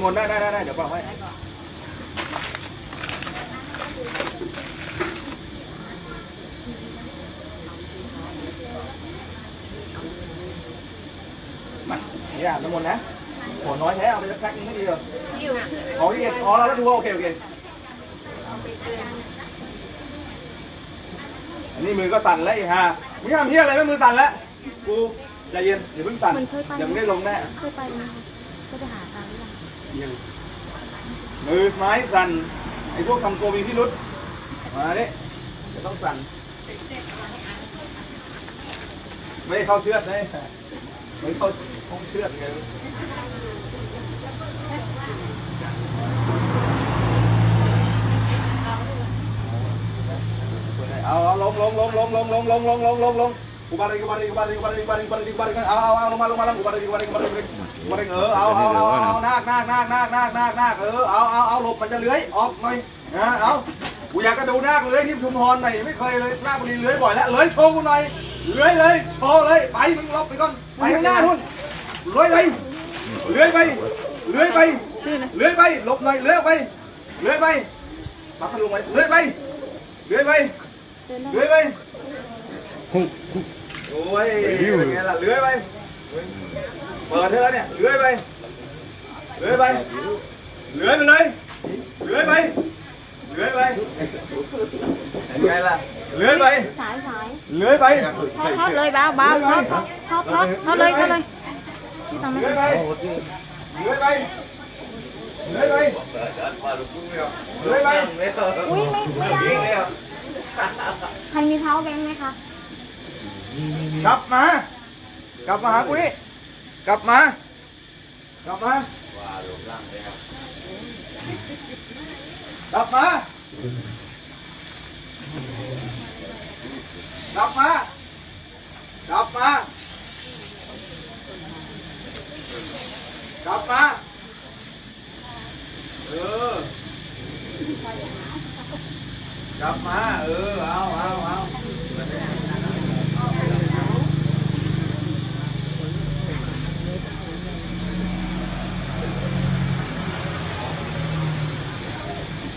น้ำมนต์ได้ได้ได้ได้เดี๋ยวเป่าให้มานี่อะน้ำมนต์นะขอน้อยแท้เอาไปสักแพ็คนึงไม่ดีเหรอขอที่เอ็ดขอเราแล้วดูว่าโอเคโอเคอันนี้มือก็สั่นแล้วอีกฮะมึงทำเฮียอะไรไม่มือสั่นแล้วกูใจเย็นอย่าเพิ่งสั่นมันเคยไปเดี๋ยวมึงได้ลงแน่เคยไปไหมคะเคยไปหาอาจาร ยังมือไม้สั่นไอ้พวกทำตัวมีพิรุษมาเนี่ยจะต้องสั่นไม่เข้าเชือดเลยไม่เข้าห้องเชือดไงเอาเอาลงลงลงลงลงลงลงลงลงลงลง กูบาริงกูบาร่งกูบาเร่งกูบาเร่งกูบาเร่งกูบาเร่งกูบาเร่งกูบาเร่งเอาเอาเอาลงมาลงมาลงกูบาเร่งกูบาเร่งกูบาเร่งกูบาเร่งกูบาเร่งเออเอาเอาเอาเอานากนากนากนากนากนากนากเออเอาเอาเอาหลบมันจะเลื้อยออกหน่อยนะเอากูอยากกระดูนากเลื้อยที่ชุมพรหน่อยไม่เคยเลยนากบุรีเลื้อยบ่อยแล้วเลื้อยโชว์กูหน่อยเลื้อยเลยโชว์เลยไปมึงลบไปก่อนไปข้างหน้าทุ่นเลื้อยไปเลื้อยไปเลื้อยไปเลื้อยไปหลบหน่อยเลื้อยไปเลื้อยไปปักกระดูกไว้เลื้อยไปเลื้อยไปเลื้อยไป โอ้ยเป็นไงล่ะเลื้อยไป เปิดให้แล้วเนี่ย เลื้อยไป เลื้อยไป เลื้อยไปเลย เลื้อยไป เลื้อยไปเป็นไงล่ะ เลื้อยไป สายสายเลื้อยไปทอดทอดเลยเบาเบาทอดทอดทอดทอดเลยทอดเลยที่ทำให้เลื้อยไป เลื้อยไป เลื้อยไป เลื้อยไป อุ้ยไม่ไม่ได้ใครมีเท้าแบงค์ไหมคะ กลับมา กลับมาหากูนี่กลับมา กลับมากลับมากลับมากลับมากลับมาเออกลับมาเออเอาเอาเอา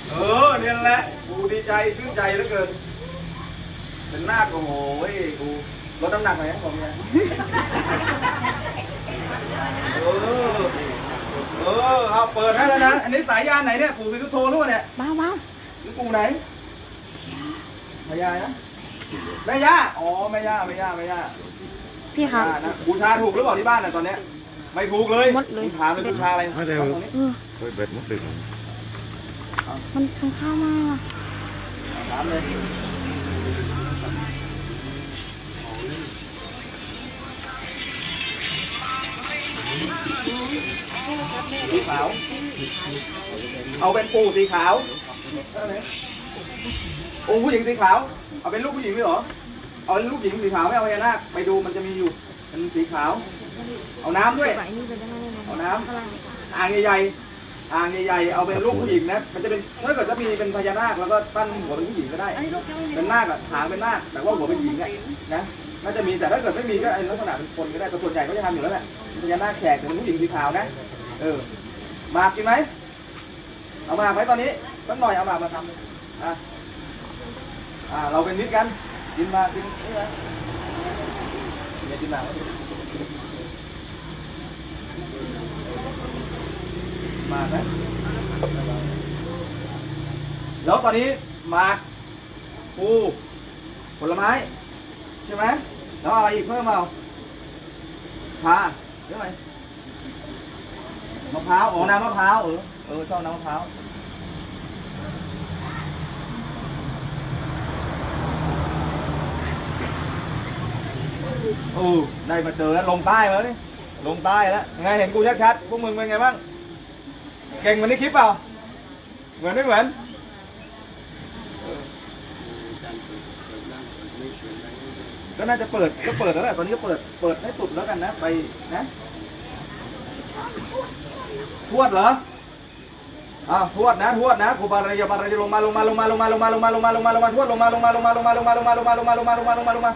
เออเนี่ย แหละกูดีใจชื่นใจเหลือเกินเป็นหน้าคโอ้โหเว้ยกูลดน้ำหนักหน่อยนะผมเนี่ยเออเออเอาเปิดให้แล้วนะอันนี้สายยานไหนเนี่ยปู่ศรีสุโธรู้ป่ะเนี่ยเบาเบาหรือปู่ไหนแม่ย่านะแม่ย่าอ๋อแม่ย่าแม่ย่าแม่ย่าพี่ครับอ่านะบูชาถูกหรือเปล่าที่บ้านน่ะตอนเนี้ยไม่ถูกเลยหมดเลยถามเลยบูชาอะไรไม่ได้ตรงนี้เออเฮ้ยเบ็ดมุกดึก มันมันเข้ามากอะถามเลยสีขาว เอาเป็นปูสีขาวองค์ผู้หญิงสีขาว เอาเป็นลูกผู้หญิงด้วยเหรอ เอาเป็นลูกหญิงสีขาวไม่เอาพญานาคไปดูมันจะมีอยู่เป็นสีขาว เอาน้ำด้วยไหวนี่เป็นได้ไหมเอาน้ำอะไรอ่างใหญ่ๆ อ่างใหญ่ๆ เอาเป็นลูกผู้หญิงนะ มันจะเป็นถ้าเกิดจะมีเป็นพญานาคแล้วก็ปั้นหัวเป็นผู้หญิงก็ได้ เป็นนาคอะหางเป็นนาคแต่ว่าหัวเป็นหญิงอะนะน่าจะมีแต่ถ้าเกิดไม่มีก็ไอ้ลักษณะเป็นคนก็ได้แต่ส่วนใหญ่เขาจะทำอยู่แล้วแหละพญานาคแขกแต่เป็นผู้หญิงสีขาวนะ เออหมากกินไหมเอามาไหมตอนนี้สักหน่อยเอามามาทำอะอ่าเราเป็นมิตรกันกินมากินนี่ไหมเนี่ยกินหมากไหมหมากไหมแล้วตอนนี้หมากปูผลไม้ ใช่ไหมแล้วอะไรอีกเพิ่มเปล่าพาเรื่องอะไรมะพร้าวอ๋อน้ำมะพร้าวเออเออชอบน้ำมะพร้าวโอ้ได้มาเจอแล้วลงใต้มาแล้วนี่ลงใต้แล้วไงเห็นกูชัดๆพวกมึงเป็นไงบ้าง เก่งเหมือนในคลิปเปล่า เหมือนไม่เหมือนก็น่าจะเปิดก็เปิดแล้วแหละตอนนี้ก็เปิดเปิดให้สุดแล้วกันนะ ไปนะทวดเหรออ้าวทวดนะทวดนะกูบาระยาบาระยาลงมาลงมาลงมาลงมาลงมาลงมาลงมาลงมาลงมาทวด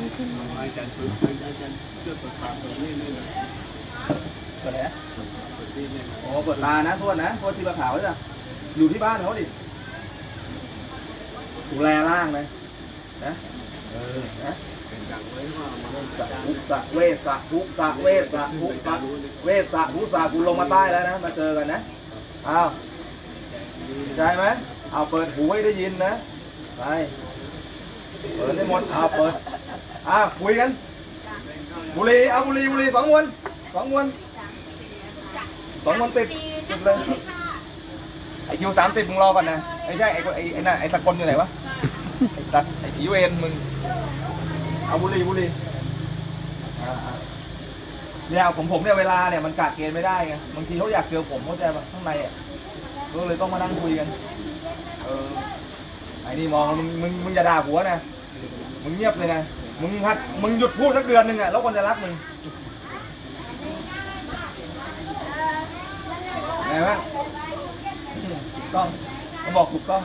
ยเปิดไหนนะโอ้เปิดตานะโทวดนะโทวดทีมะขาวจ้ะอยู่ที่บ้านเขาดิดูแลร่างเลยนะเออนะสะทุกสะเวสสะทุกสะเวสสะทุกสะเวสสะทุกสะกูลงมาใต้แล้วนะ มาเจอกันนะอ้าวเข้ไหมเอาเปิดหูให้ได้ยินนะไปเปิดได้หมดเอาเปิด อ้าคุยกัน บุรีเอาบุรีบุรีสองมวนสองมวนสองมวนติดติดเลยไอคิวสามติดมึงรอก่อนนะไม่ใช่ไอไอไอนั่นไอสกลอยู่ไหนวะไอสัตว์ไอผีเวนมึงเอาบุรีบุรีเนี่ยผมผมเนี่ยเวลาเนี่ยมันกะเกณฑ์ไม่ได้ไงบางทีเขาอยากเจอผมเขาใจปะข้างในอะก็เลยต้องมานั่งคุยกัน เออไอ้นี่มองมึงมึงมึงจะด่าผัวนะมึงเงียบเลยนะ มึงหัดมึงหยุดพูดสักเดือนหนึ่งอะแล้วคนจะรักมึงไงวะถูกต้องเขาบอกถูกต้อง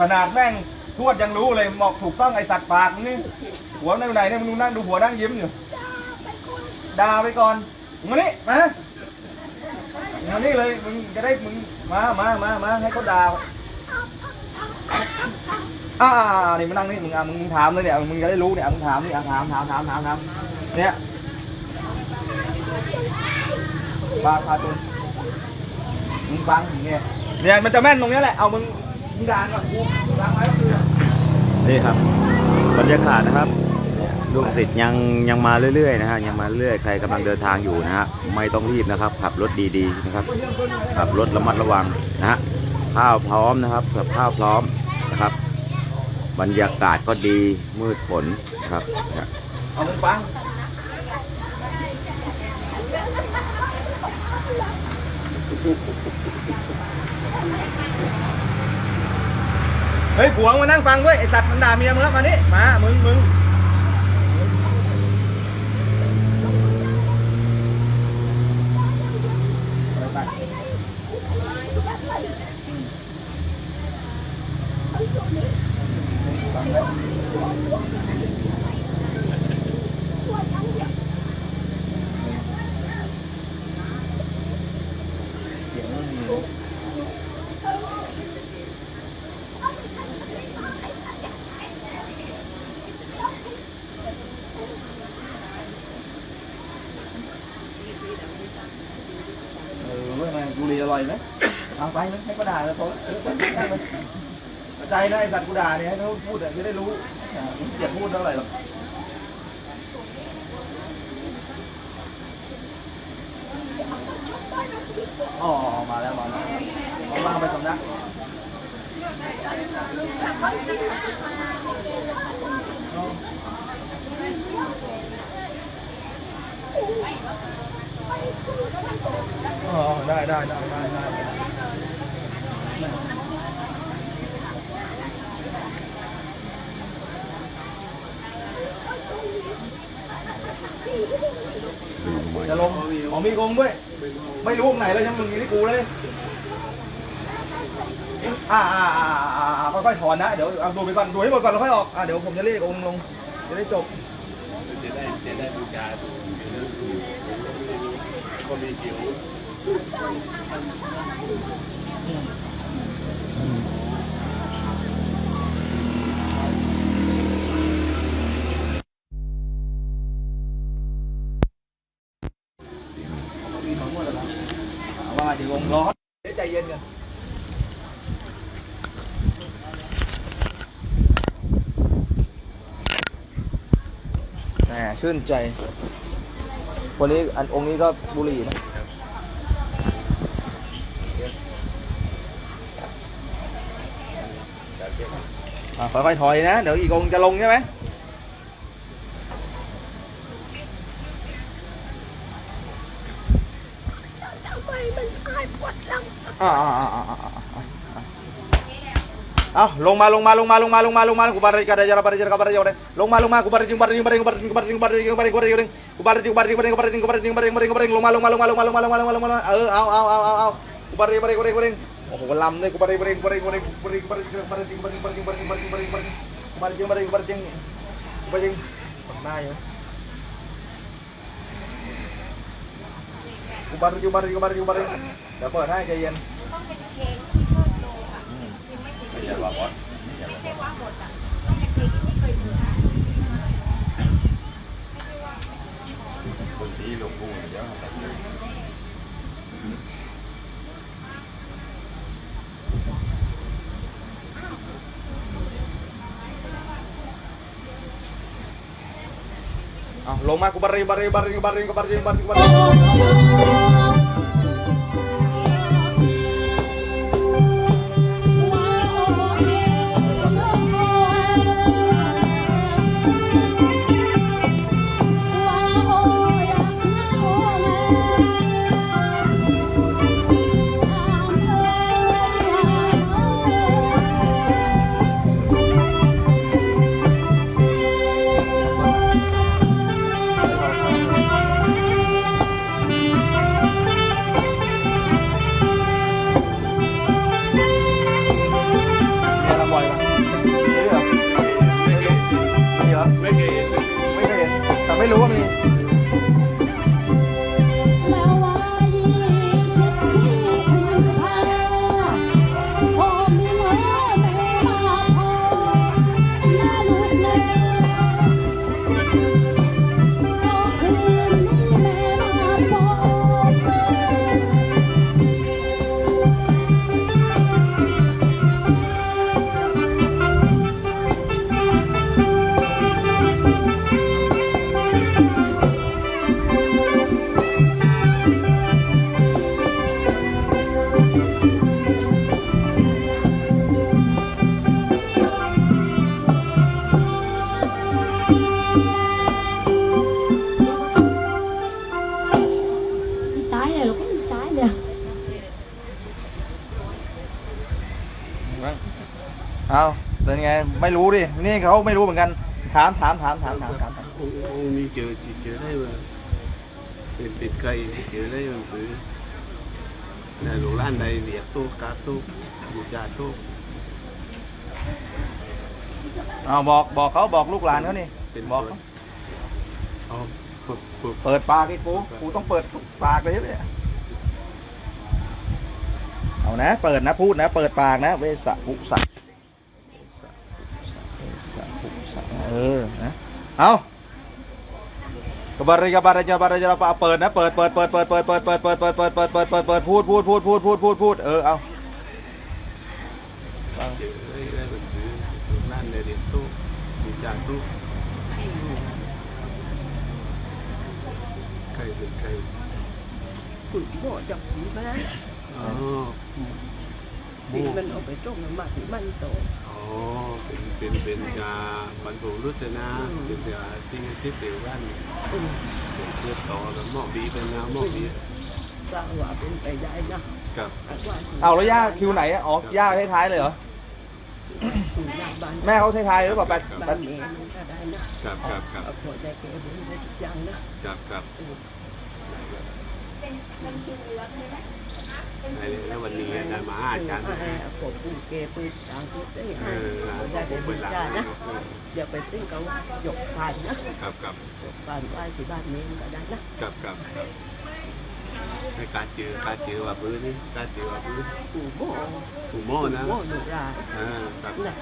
ขนาดแม่งทวดยังรู้เลยบอกถูกต้องไอสัตว์ปากมึงนี่หัวนั่งไหนเนี่ยมึงดูนั่งดูหัวนั่งยิ้มอยู่ด่าไปก่อนมึงมานี่มามานี่เลยมึงจะได้มึงมามามามาให้เขาด่า อ่านี่มึงนั่งนี่มึงอะมึงถามเลยเนี่ยมึงจะได้รู้เนี่ยมึงถามนี่อะถามถามถามถามถามเนี่ยปลาคาตุนมึงฟังอย่างเงี้ยเนี่ยมันจะแม่นตรงนี้แหละเอามึงมึงด่างก่อนกูด่างไว้ก็คือนี่ครับบรรยากาศนะครับลูกศิษย์ยังยังมาเรื่อยๆนะฮะยังมาเรื่อยใครกำลังเดินทางอยู่นะฮะไม่ต้องรีบนะครับ ขับรถดีๆนะครับขับรถระมัดระวังนะฮะข้าวพร้อมนะครับกับข้าวพร้อม บรรยากาศก็ดีมืดฝนครับเอามึงฟังเฮ้ยผัวมานั่งฟังด้วยไอสัตว์มันด่าเมียมึงแล้วมานี่มามึงมึงเออเว้ยมันบุหรีอร่อยไหม เอาไปไหมให้เขาด่าแล้วเขาเออไปได้ไหมเข้าใจนะไอสัตว์กูด่าเนี่ยให้เขาพูดอะจะได้รู้อ่ามึงเกลียดพูดเท่าไหร่หรอกอ๋อมาแล้วมาแล้วว่างๆไปสำนักอ๋อได้ได้ได้ได้ได้ จะลงอ๋อมีกงด้วย ไม่รู้ตรงไหนเลยใช่ไหมมึงมีที่กูเลยอ่าอ่าอ่าอ่าอ่าค่อยๆถอนนะ เดี๋ยวเอาดูไปก่อน ดูให้หมดก่อนแล้วค่อยออก อ่าเดี๋ยวผมจะเรียกองค์ลง จะได้จบ จะได้จะได้บูชาดูคนมีผิว ชื่นใจคนนี้อันองค์นี้ก็บุรีนะค่อยๆถอยนะ เดี๋ยวอีกองจะลงใช่ไหมทำไมมันอายปวดลังอ่าอ่าอ่า เอาลงมาลงมาลงมาลงมาลงมาลงมากูบาริกาเดจาราบาริจาราบาริจาราลงมาลงมากูบาริจิงบาริจิงบาริจิงบาริจิงบาริจิงบาริจิงบาริจิงบาริจิงกูบาริจิงบาริจิงบาริจิงบาริจิงกูบาริจิงบาริจิงบาริจิงบาริจิงลงมาลงมาลงมาลงมาลงมาลงมาลงมาลงมาเออเอาเอาเอาเอาเอากูบาริบาริบาริบาริโอ้โหลาเลยกูบาริบาริบาริบาริบาริบาริบาริบาริบาริบาริบาริบาริบาริบาริจิงบาริบาริจิงบาริจิงปักหน้าอยู่กูบาริกูบาริกูบาริกูบาริเดี๋ยวเปิดให้ใจเย็นต้องเป็นเพลงที่ชอบ ไม่ใช่ไม่ใช่ว่าบอสไม่ใช่ว่าบทอะต้องเป็นเพลงที่ไม่เคยเหมือนคนที่ลงพูดเดี๋ยวแต่งเลยเอาลงมากุบาริกุบาริกุบาริกุบาริกุบาริกุบาริกุบาริเนี่ ไม่รู้ว่ามี ไงไม่รู้ดิ นี่เขาไม่รู้เหมือนกัน ถามถามถามถามถามถามองค์องค์นี้เจอเจอได้ว่าเป็นติดไก่เจอได้หนังสือในหลวงร้านใดเรียกตู้กาตู้บูชาตู้เอาบอกบอกเขาบอกลูกหลานเขานี่เป็นบอกเขาเอาปึ๊บปึ๊บเปิดปากให้กูกูต้องเปิดปากเลยใช่ไหมเนี่ยเอานะ เปิดนะพูดนะ เปิดปากนะ เวสะภุสะเวสะภุสะ เวสะภุสะเออนะเอากบาริกบาริกบาริกบาเปิดนะเปิดเปิดเปิดเปิดเปิดเปิดเปิดเปิดเปิดเปิดเปิดเปิดเปิดเปิดพูดพูดพูดพูดพูดพูดพูดเออเอาเจอได้ได้หนังสือหลวงร้านใดเรียกตู้บูชาตู้ใครเป็นใครคุณหมอจับผีมาแล้วอ๋อผีมันเอาไปต้มน้ำมันมันโต อ๋อเป็นเป็นเป็นยาบรรพบุรุษนะเป็นยาที่ที่เตียวร้านเป็นเลือต่อแล้วหม้อบีเป็นนะหม้อบีกล่าว่าเป็นไปได้นะกับเอาแล้วย่าคิวไหนอะอ๋อย่าท้ายๆเลยเหรอ แม่เขาท้ายๆหรือเปล่าแปดแปบ้าดนเมย์มันก็ได้นะครับครับครับ เอาขวดได้แก่บุญได้อย่ารับครับในในวันนี้ได้มาอาจารย์ไอ้ขวดปูเกปืนต่างที่ได้เอให้อได้ผเป็นเป็นหลักบุญญานะอย่าไปติ้งเขาหยกผ่านนะครับครับหยกผ่านไหว้ที่บ้านเมย์ก็ได้นะครับครับในการเจอการเจอว่าพื้นนี่การเจอว่าพื้นปู่โม่ถูโม่นะโม่หนูราอ่าครับนะ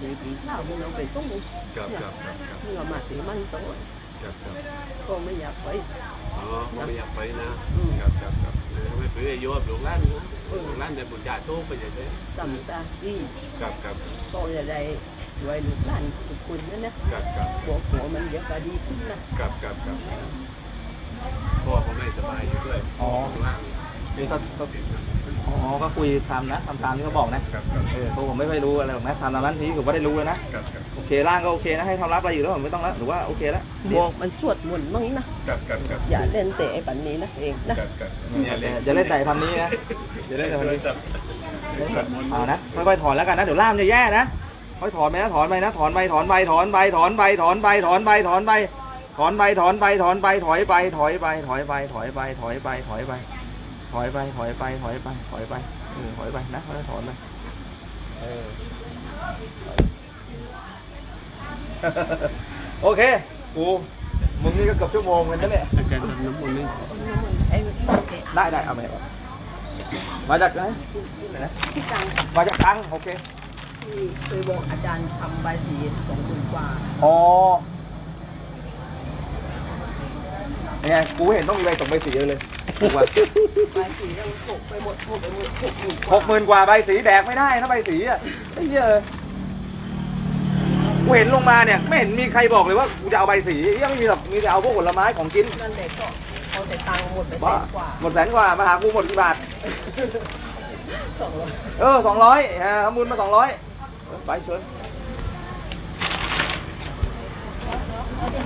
ตีปีข้าวมันเอาไปต้มครับครับครับครับเพื่อมาตีมันโตครับครับก็ไม่อยากไป อ๋อไม่อยากไปนะครับครับครับไม่เพื่อโยบหลวงร้านนะหลวงร้านในบุญญาโต้ไปอย่างนี้จำตาที่ครับครับก็จะได้ช่วยลูกหลานทุกคนนั่นนะครับครับบอกหัวมันเดี๋ยวก็ดีขึ้นนะครับครับครับพ่อเขาไม่สบายอยู่ด้วยอ๋อ ข้างล่าง นี่ก็ก็อ๋อก็คุยตามนะทำตามที่เขาบอกนะเออเพราะผมไม่ค่อยรู้อะไรหรอกนะทำตามนั้นทีผมก็ได้รู้เลยนะโอเคร่างก็โอเคนะ ให้ทำรับอะไรอยู่แล้วผมไม่ต้องแล้วหรือว่าโอเคแล้วบอกมันสวดมนต์มั่งนะกัดกัดกัดอย่าเล่นเตะไอ้ปันนี้นะเองนะกัดกัดอย่าเล่นแต่พันนี้นะอย่าเล่นแต่พันนี้เอานะค่อยๆถอนแล้วกันนะเดี๋ยวล่ามจะแย่นะค่อยถอนไปนะถอนไปนะถอนไปถอนไปถอนไปถอนไปถอนไปถอนไปถอนไปถอนไปถอนไปถอนไปถอยไปถอยไปถอยไปถอยไปถอยไปถอยไป ถอยไป ถอยไป ถอยไป ถอยไปเออถอยไปนะค่อยๆถอนไปเออโอเคกูมึงนี่ก็เกือบชั่วโมงเลยนะเนี่ยอาจารย์ทำน้ำมนต์นี่ไอ้ได้ได้เอาไปเอามาจากไหนที่ไหนนะที่กลางมาจากตังโอเคที่เคยบอกอาจารย์ทำใบายสีสองหมื่นกว่าอ๋อ เนี่ยกูเห็นต้องมีใบตกใบสีเลยถูกป่ะใบายสียังหกไปหมดหกไปหมดหกหมื่นหกหมื่นกว่าใบสีแดกไม่ได้นะใบสีอะไอ้เหี้ยเลยกูเห็นลงมาเนี่ยไม่เห็นมีใครบอกเลยว่ากูจะเอาใบสียังไม่มีหรอกมีแต่เอาพวกผลไม้ของกินนั่นแหละก็เอาแต่ตังค์หมดไปแสบ้านกว่าหมดแสนกว่ามาหากูหมดกี่บาทสองร้อยเออสองร้อยฮะทำบุญมาสองร้อยไปเชิญ